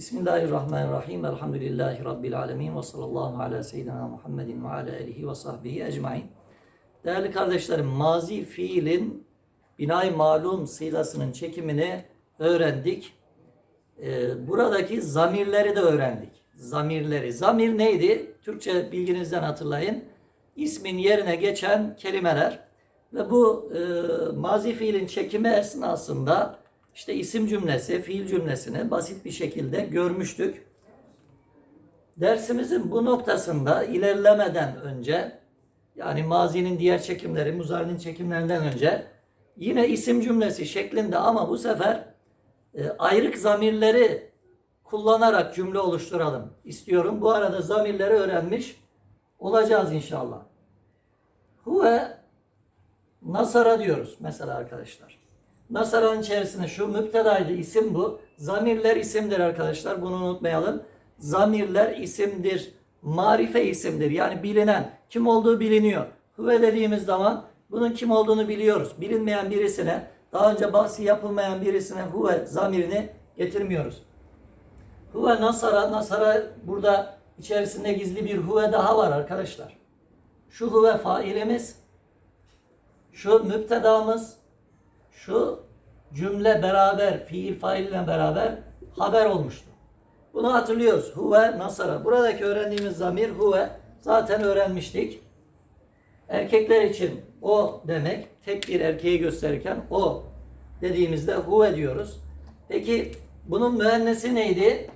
Bismillahirrahmanirrahim. Elhamdülillahi Rabbil alemin. Ve sallallahu ala seyyidina Muhammedin ve ala alihi ve sahbihi ecmain. Değerli kardeşlerim, mazi fiilin binay malum sigasının çekimini öğrendik. Ee, buradaki zamirleri de öğrendik. Zamirleri. Zamir neydi? Türkçe bilginizden hatırlayın. İsmin yerine geçen kelimeler. Ve bu e, mazi fiilin çekimi esnasında işte isim cümlesi, fiil cümlesini basit bir şekilde görmüştük. Dersimizin bu noktasında ilerlemeden önce yani mazinin diğer çekimleri, muzarinin çekimlerinden önce yine isim cümlesi şeklinde ama bu sefer e, ayrık zamirleri kullanarak cümle oluşturalım istiyorum. Bu arada zamirleri öğrenmiş olacağız inşallah. Huve Nasara diyoruz mesela arkadaşlar. Nasara'nın içerisinde şu müptedaydı isim bu. Zamirler isimdir arkadaşlar. Bunu unutmayalım. Zamirler isimdir. Marife isimdir. Yani bilinen. Kim olduğu biliniyor. Huve dediğimiz zaman bunun kim olduğunu biliyoruz. Bilinmeyen birisine, daha önce bahsi yapılmayan birisine huve zamirini getirmiyoruz. Huve Nasara, Nasara burada içerisinde gizli bir huve daha var arkadaşlar. Şu huve failimiz, şu müptedamız, şu cümle beraber, fiil faille beraber haber olmuştu. Bunu hatırlıyoruz. Huve nasara. Buradaki öğrendiğimiz zamir huve zaten öğrenmiştik. Erkekler için o demek, tek bir erkeği gösterirken o dediğimizde huve diyoruz. Peki bunun müennesi neydi?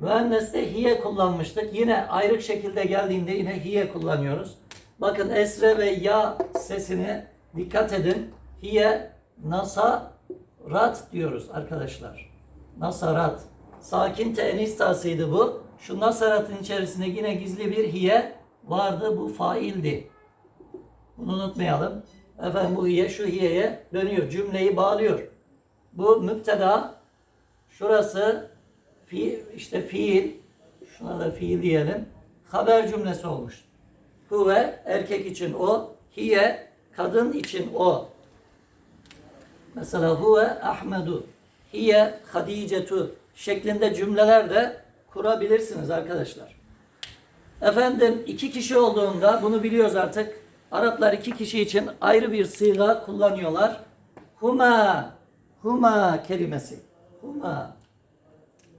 Müenneste hiye kullanmıştık. Yine ayrık şekilde geldiğinde yine hiye kullanıyoruz. Bakın esre ve ya sesini dikkat edin. Hiye nasarat diyoruz arkadaşlar. Nasarat. Sakin tenis tasıydı bu. Şu nasaratın içerisinde yine gizli bir hiye vardı. Bu faildi. Bunu unutmayalım. Efendim bu hiye şu hiyeye dönüyor. Cümleyi bağlıyor. Bu müpteda. Şurası fi, işte fiil. Şuna da fiil diyelim. Haber cümlesi olmuş. Huve erkek için o. Hiye kadın için o. Mesela huve Ahmedu. Hiye Hadicetu şeklinde cümleler de kurabilirsiniz arkadaşlar. Efendim iki kişi olduğunda bunu biliyoruz artık. Araplar iki kişi için ayrı bir sıyga kullanıyorlar. Huma, huma kelimesi. Huma.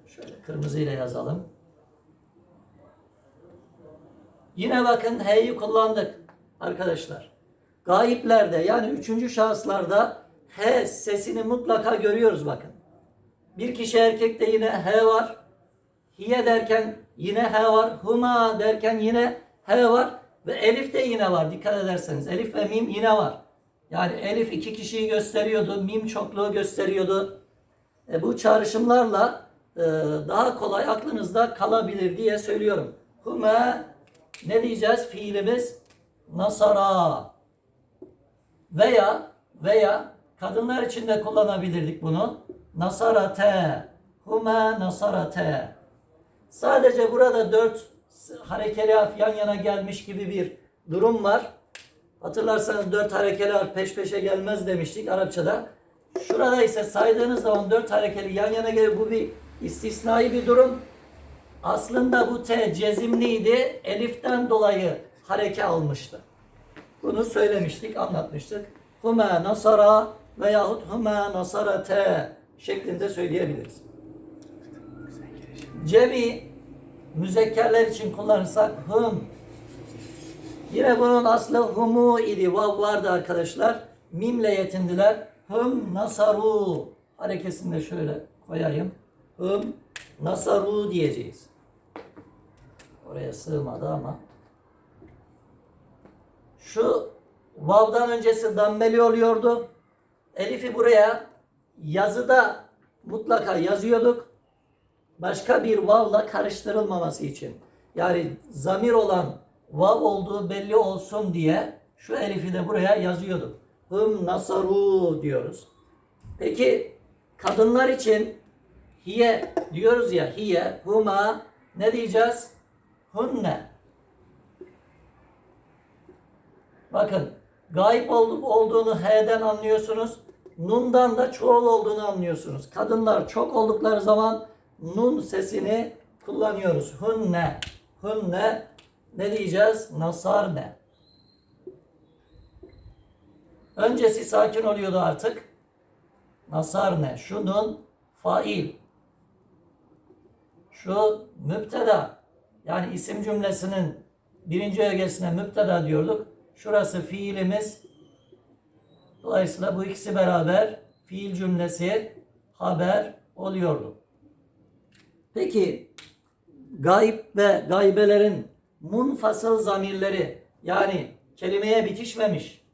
Şöyle kırmızıyla yazalım. Yine bakın he'yi kullandık arkadaşlar. Gaiplerde yani üçüncü şahıslarda he sesini mutlaka görüyoruz bakın. Bir kişi erkekte yine he var. Hiye derken yine he var. Huma derken yine he var. Ve elif de yine var dikkat ederseniz. Elif ve mim yine var. Yani elif iki kişiyi gösteriyordu. Mim çokluğu gösteriyordu. E, bu çağrışımlarla e, daha kolay aklınızda kalabilir diye söylüyorum. Huma ne diyeceğiz? Fiilimiz nasara. Veya veya kadınlar için de kullanabilirdik bunu. Nasarate. Huma nasarate. Sadece burada dört harekeli harf yan yana gelmiş gibi bir durum var. Hatırlarsanız dört harekeli harf peş peşe gelmez demiştik Arapçada. Şurada ise saydığınız zaman dört harekeli yan yana gelir. Bu bir istisnai bir durum. Aslında bu T cezimliydi. Elif'ten dolayı hareke almıştı. Bunu söylemiştik, anlatmıştık. Huma nasara veyahut huma nasara T şeklinde söyleyebiliriz. Cemi müzekkerler için kullanırsak hum. Yine bunun aslı humu idi. Vav vardı arkadaşlar. Mimle yetindiler. Hum nasaru. Harekesini de şöyle koyayım. Hum nasaru diyeceğiz. Oraya sığmadı ama. Şu vav'dan öncesi dammeli oluyordu. Elif'i buraya yazıda mutlaka yazıyorduk. Başka bir vav'la karıştırılmaması için. Yani zamir olan vav olduğu belli olsun diye şu elifi de buraya yazıyorduk. Hım nasaru diyoruz. Peki kadınlar için hiye diyoruz ya hiye, huma ne diyeceğiz? Hunne. Bakın gayip olduğunu H'den anlıyorsunuz. Nundan da çoğul olduğunu anlıyorsunuz. Kadınlar çok oldukları zaman nun sesini kullanıyoruz. Hunne. Hunne ne diyeceğiz? Nasar ne? Öncesi sakin oluyordu artık. Nasar ne? Şu nun fail. Şu müpteda. Yani isim cümlesinin birinci ögesine müpteda diyorduk. Şurası fiilimiz. Dolayısıyla bu ikisi beraber fiil cümlesi haber oluyordu. Peki gayb ve gaybelerin munfasıl zamirleri yani kelimeye bitişmemiş,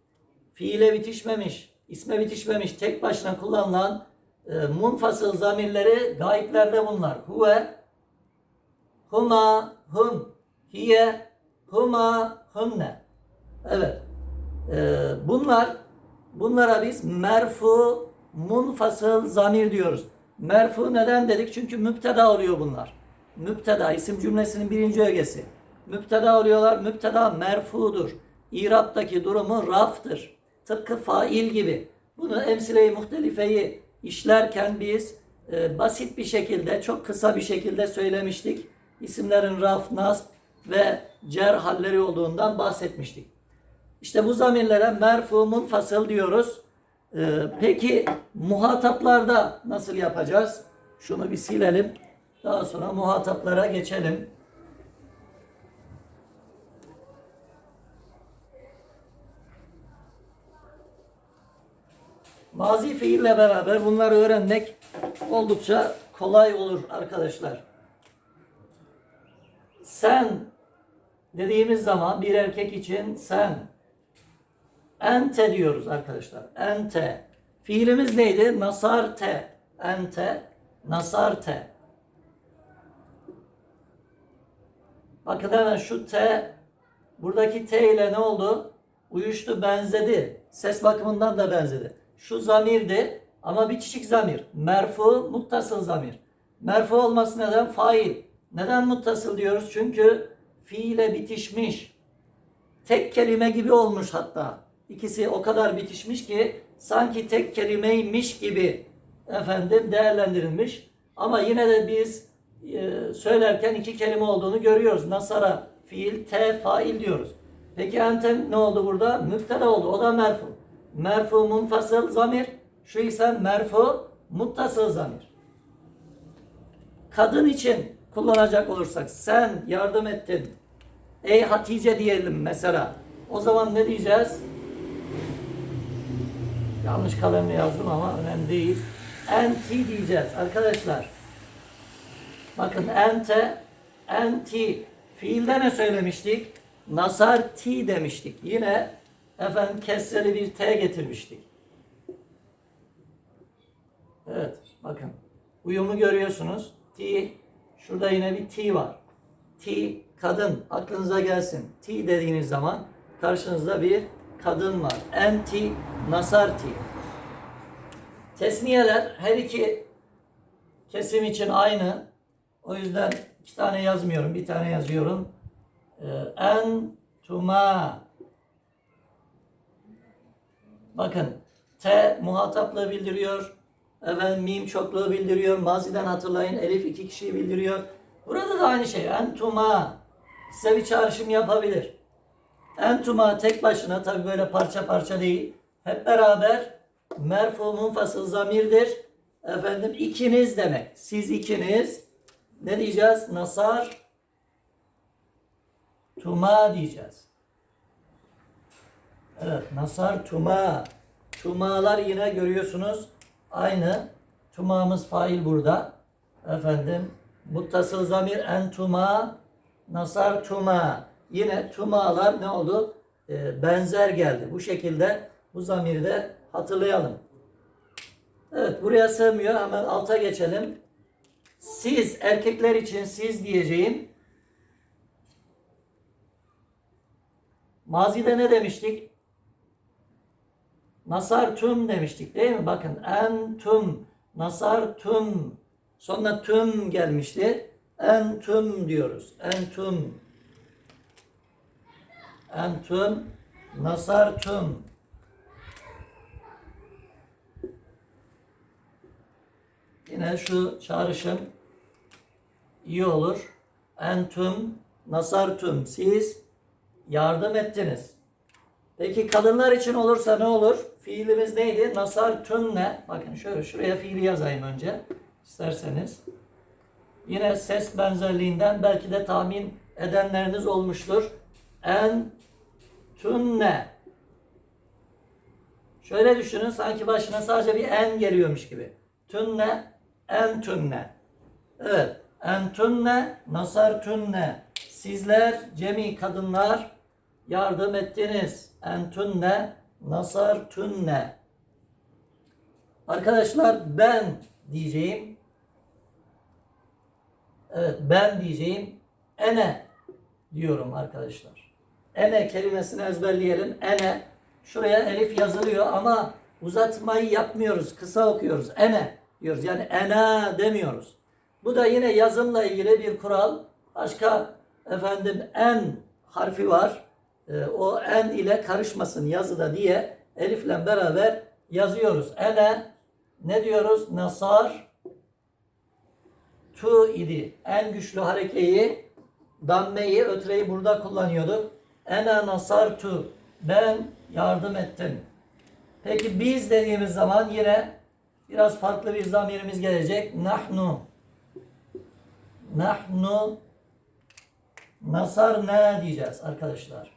fiile bitişmemiş, isme bitişmemiş, tek başına kullanılan e, munfasıl zamirleri gayblerde bunlar. Huve, huma, hum, hiye, huma, hunne. Evet. E, bunlar bunlara biz merfu munfasıl zamir diyoruz. Merfu neden dedik? Çünkü müpteda oluyor bunlar. Müpteda isim cümlesinin birinci ögesi. Müpteda oluyorlar. Müpteda merfudur. İraptaki durumu raftır. Tıpkı fail gibi. Bunu emsile-i muhtelifeyi işlerken biz e, basit bir şekilde, çok kısa bir şekilde söylemiştik. İsimlerin raf, nasb ve cer halleri olduğundan bahsetmiştik. İşte bu zamirlere merfu munfasıl diyoruz. Ee, peki muhataplarda nasıl yapacağız? Şunu bir silelim. Daha sonra muhataplara geçelim. Mazi fiille beraber bunları öğrenmek oldukça kolay olur arkadaşlar. Sen dediğimiz zaman bir erkek için sen ente diyoruz arkadaşlar. Ente. Fiilimiz neydi? Nasarte. Ente. Nasarte. Bakın hemen şu T buradaki T ile ne oldu? Uyuştu, benzedi. Ses bakımından da benzedi. Şu zamirdi ama bitişik zamir. Merfu, muttasıl zamir. Merfu olması neden? Fail. Neden muttasıl diyoruz? Çünkü fiile bitişmiş. Tek kelime gibi olmuş hatta. İkisi o kadar bitişmiş ki sanki tek kelimeymiş gibi efendim değerlendirilmiş. Ama yine de biz e, söylerken iki kelime olduğunu görüyoruz. Nasara fiil, te fail diyoruz. Peki ente ne oldu burada? Müpteda oldu. O da merfu. Merfu munfasıl zamir. Şu ise merfu muttasıl zamir. Kadın için kullanacak olursak sen yardım ettin. Ey Hatice diyelim mesela. O zaman ne diyeceğiz? Yanlış kalemle yazdım ama önemli değil. Enti diyeceğiz arkadaşlar. Bakın ente, enti. Fiilde ne söylemiştik? Nasar ti demiştik. Yine efendim kesreli bir t getirmiştik. Evet bakın. Uyumu görüyorsunuz. Ti. Şurada yine bir ti var. Ti kadın aklınıza gelsin. Ti dediğiniz zaman karşınızda bir kadın var. Enti, nasarti. Tesniyeler her iki kesim için aynı. O yüzden iki tane yazmıyorum. Bir tane yazıyorum. Ee, Entuma. Bakın T muhataplığı bildiriyor. Efendim mim çokluğu bildiriyor. Maziden hatırlayın. Elif iki kişiyi bildiriyor. Burada da aynı şey. Entuma. Size bir çağrışım yapabilir. Entuma tek başına tabi böyle parça parça değil. Hep beraber merfu munfasıl zamirdir. Efendim ikiniz demek. Siz ikiniz ne diyeceğiz? Nasar tuma diyeceğiz. Evet, nasar tuma. Tumalar yine görüyorsunuz aynı. Tumamız fail burada. Efendim muttasıl zamir entuma nasar tuma. Yine tumalar ne oldu? Ee, benzer geldi. Bu şekilde bu zamiri de hatırlayalım. Evet buraya sığmıyor. Hemen alta geçelim. Siz erkekler için siz diyeceğim. Mazide ne demiştik? Nasar tüm demiştik değil mi? Bakın en tüm, nasar tüm. Sonra tüm gelmişti. En tüm diyoruz. En tüm. En tüm, nasar tüm. Yine şu çağrışım iyi olur. Entum nasartum. Siz yardım ettiniz. Peki kadınlar için olursa ne olur? Fiilimiz neydi? Nasartunne. Bakın şöyle şuraya fiili yazayım önce. isterseniz. Yine ses benzerliğinden belki de tahmin edenleriniz olmuştur. En tunne. Şöyle düşünün sanki başına sadece bir en geliyormuş gibi. Tunne, en tunne. Evet. En tunne, nasar tunne. Sizler cemi kadınlar yardım ettiniz. En tunne, nasar tunne. Arkadaşlar ben diyeceğim. Evet ben diyeceğim. Ene diyorum arkadaşlar. Ene kelimesini ezberleyelim. Ene. Şuraya elif yazılıyor ama uzatmayı yapmıyoruz. Kısa okuyoruz. Ene diyoruz. Yani ena demiyoruz. Bu da yine yazımla ilgili bir kural. Başka efendim en harfi var. Ee, o en ile karışmasın yazıda diye elifle beraber yazıyoruz. Ene ne diyoruz? Nasar tu idi. En güçlü harekeyi dammeyi, ötreyi burada kullanıyorduk. Ene nasar tu. Ben yardım ettim. Peki biz dediğimiz zaman yine biraz farklı bir zamirimiz gelecek. Nahnu. Nahnu nasar ne diyeceğiz arkadaşlar.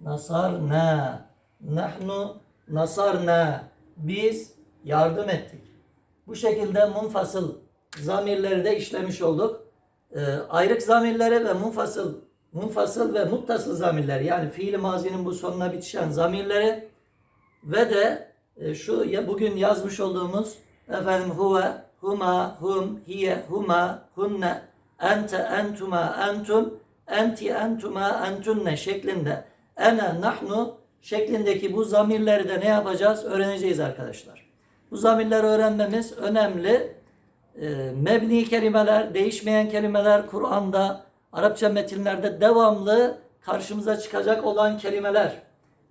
Nasar ne. Nahnu nasar ne. Biz yardım ettik. Bu şekilde munfasıl zamirleri de işlemiş olduk. Ee, ayrık zamirleri ve munfasıl munfasıl ve muttasıl zamirler yani fiil mazinin bu sonuna bitişen zamirleri ve de e, şu ya bugün yazmış olduğumuz efendim huve, huma, hum, hiye, huma, hunne, ente, entuma, entum, enti, entuma, entunne şeklinde ene, nahnu şeklindeki bu zamirleri de ne yapacağız? Öğreneceğiz arkadaşlar. Bu zamirleri öğrenmemiz önemli. E, mebni kelimeler, değişmeyen kelimeler Kur'an'da, Arapça metinlerde devamlı karşımıza çıkacak olan kelimeler.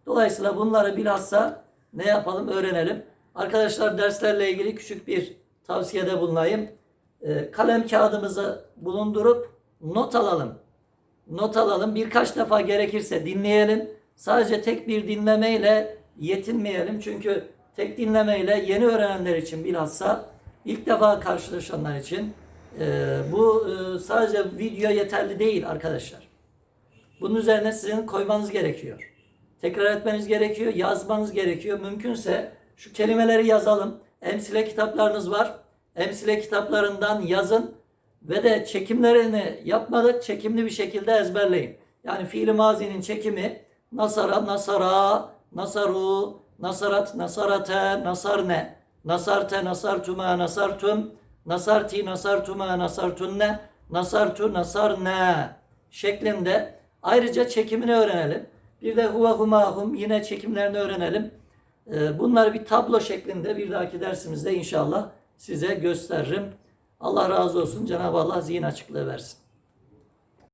Dolayısıyla bunları bilhassa ne yapalım öğrenelim. Arkadaşlar derslerle ilgili küçük bir tavsiyede bulunayım. E, kalem kağıdımızı bulundurup not alalım. Not alalım. Birkaç defa gerekirse dinleyelim. Sadece tek bir dinlemeyle yetinmeyelim. Çünkü tek dinlemeyle yeni öğrenenler için bilhassa ilk defa karşılaşanlar için e, bu e, sadece video yeterli değil arkadaşlar. Bunun üzerine sizin koymanız gerekiyor. Tekrar etmeniz gerekiyor, yazmanız gerekiyor. Mümkünse şu kelimeleri yazalım. Emsile kitaplarınız var. Emsile kitaplarından yazın ve de çekimlerini yapmadık çekimli bir şekilde ezberleyin. Yani fiil mazinin çekimi nasara, nasara, nasaru, nasarat, nasarate, nasarne, nasarte, nasartuma, nasartum, nasarti, nasartuma, nasartunne, nasartu, nasarne şeklinde ayrıca çekimini öğrenelim. Bir de huve humahum yine çekimlerini öğrenelim. Ee, Bunları bir tablo şeklinde bir dahaki dersimizde inşallah size gösteririm. Allah razı olsun. Cenab-ı Allah zihin açıklığı versin.